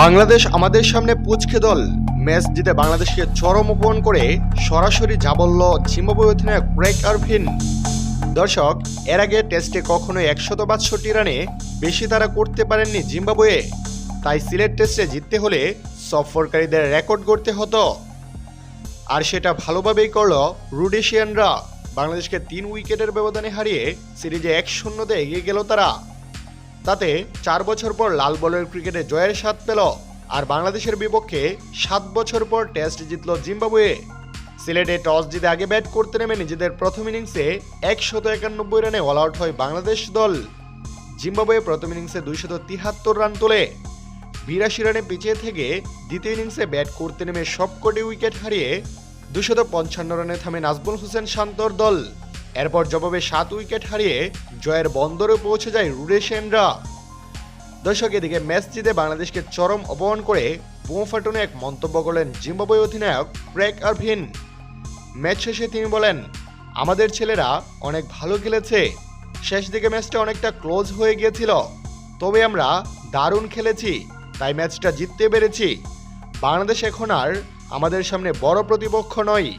বাংলাদেশ আমাদের সামনে পুচকে দল। ম্যাচ জিতে বাংলাদেশকে চরম অপমান করে সরাসরি যা বলল জিম্বাবুয়ে অধিনায়ক ক্রেক আরভিন। দর্শক, এর আগে টেস্টে কখনো একশত বাষট্টি রানে বেশি তারা করতে পারেননি জিম্বাবুয়ে। তাই সিলেট টেস্টে জিততে হলে সফরকারীদের রেকর্ড করতে হতো। আর সেটা ভালোভাবেই করল রুডেশিয়ানরা। বাংলাদেশকে তিন উইকেটের ব্যবধানে হারিয়ে সিরিজে এক শূন্যতে এগিয়ে গেল তারা। তাতে চার বছর পর লাল বলের ক্রিকেটে জয়ের স্বাদ পেল, আর বাংলাদেশের বিপক্ষে সাত বছর পর টেস্ট জিতল জিম্বাবুয়ে। সিলেটে টস জিতে আগে ব্যাট করতে নেমে নিজেদের প্রথম ইনিংসে একশত একানব্বই রানে অল আউট হয় বাংলাদেশ দল। জিম্বাবুয়ে প্রথম ইনিংসে দুইশত তিহাত্তর রান তোলে। বিরাশি রানে পিছিয়ে থেকে দ্বিতীয় ইনিংসে ব্যাট করতে নেমে সবকটি উইকেট হারিয়ে দুশত পঞ্চান্ন রানে থামে নাজবুল হোসেন শান্তর দল। এরপর জবাবে সাত উইকেট হারিয়ে জয়ের বন্দরে পৌঁছে যায় রুডেশিয়ানরা দর্শক, এদিকে ম্যাচ জিতে বাংলাদেশকে চরম অপমান করে বোমফাটনে এক মন্তব্য করলেন জিম্বাবুয়ে অধিনায়ক ক্রেক আরভিন। ম্যাচ শেষে তিনি বলেন, আমাদের ছেলেরা অনেক ভালো খেলেছে। শেষ দিকে ম্যাচটা অনেকটা ক্লোজ হয়ে গিয়েছিল। তবে আমরা দারুণ খেলেছি, তাই ম্যাচটা জিততে পেরেছি। বাংলাদেশ এখন আর আমাদের সামনে বড় প্রতিপক্ষ নয়।